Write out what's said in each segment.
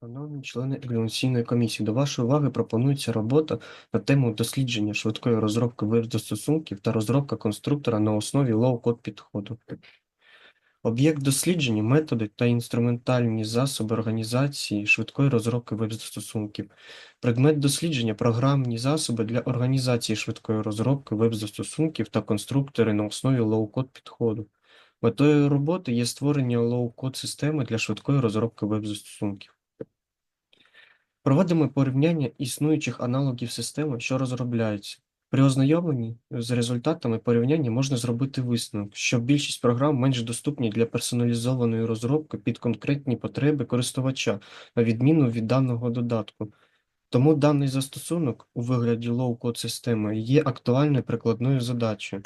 Шановні члени екзаменаційної комісії, до вашої уваги пропонується робота на тему дослідження швидкої розробки веб-застосунків та розробка конструктора на основі лоу-код підходу. Об'єкт дослідження, методи та інструментальні засоби організації швидкої розробки веб-застосунків. Предмет дослідження програмні засоби для організації швидкої розробки веб-застосунків та конструктори на основі лоу-код підходу. Метою роботи є створення лоу-код системи для швидкої розробки веб-застосунків. Проводимо порівняння існуючих аналогів системи, що розробляються. При ознайомленні з результатами порівняння можна зробити висновок, що більшість програм менш доступні для персоналізованої розробки під конкретні потреби користувача, на відміну від даного додатку. Тому даний застосунок у вигляді лоу-код системи є актуальною прикладною задачею.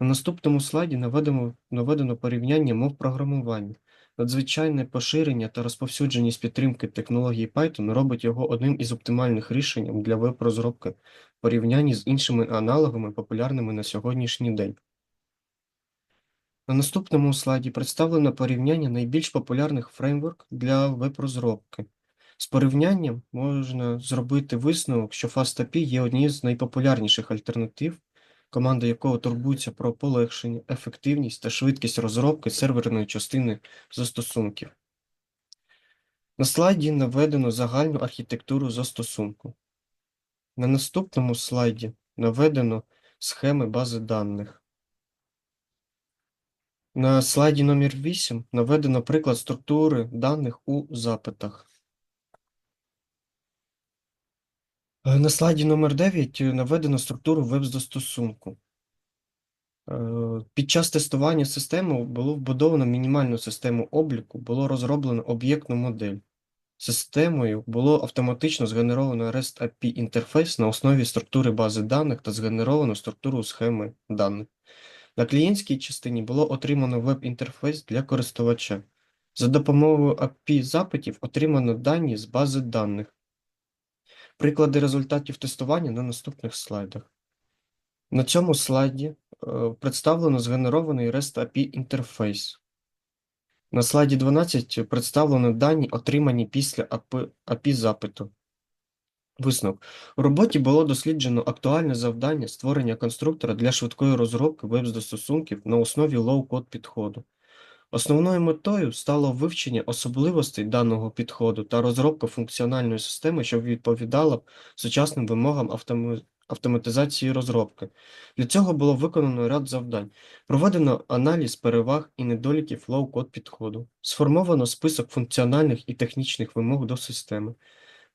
На наступному слайді наведемо, наведено порівняння мов програмування. Надзвичайне поширення та розповсюдженість підтримки технології Python робить його одним із оптимальних рішень для веб-розробки в порівнянні з іншими аналогами, популярними на сьогоднішній день. На наступному слайді представлено порівняння найбільш популярних фреймворк для веб-розробки. З порівнянням можна зробити висновок, що FastAPI є однією з найпопулярніших альтернатив, команда якого турбується про полегшення, ефективність та швидкість розробки серверної частини застосунків. На слайді наведено загальну архітектуру застосунку. На наступному слайді наведено схеми бази даних. На слайді номер 8 наведено приклад структури даних у запитах. Е, На слайді номер 9 наведено структуру веб-застосунку. Е, Під час тестування системи було вбудовано мінімальну систему обліку, було розроблено об'єктну модель. Системою було автоматично згенеровано REST API інтерфейс на основі структури бази даних та згенеровано структуру схеми даних. На клієнтській частині було отримано веб-інтерфейс для користувача. За допомогою API запитів отримано дані з бази даних. Приклади результатів тестування на наступних слайдах. На цьому слайді е, представлено згенерований REST API інтерфейс. На слайді 12 представлено дані, отримані після API, запиту. Висновок. У роботі було досліджено актуальне завдання створення конструктора для швидкої розробки веб-застосунків на основі лоу-код підходу. Основною метою стало вивчення особливостей даного підходу та розробка функціональної системи, що відповідала б сучасним вимогам автома- автоматизації розробки. Для цього було виконано ряд завдань. Проведено аналіз переваг і недоліків лоу-код підходу. Сформовано список функціональних і технічних вимог до системи.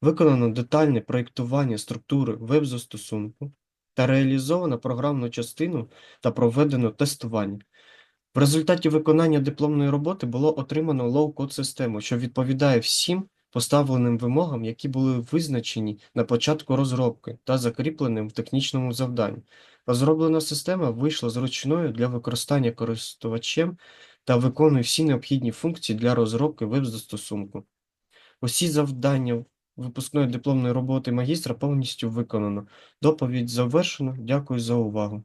Виконано детальне проєктування структури веб-застосунку та реалізовано програмну частину та проведено тестування. В результаті виконання дипломної роботи було отримано лоу-код систему, що відповідає всім поставленим вимогам, які були визначені на початку розробки та закріпленим в технічному завданні. Розроблена система вийшла зручною для використання користувачем та виконує всі необхідні функції для розробки веб-застосунку. Усі завдання випускної дипломної роботи магістра повністю виконано. Доповідь завершено. Дякую за увагу.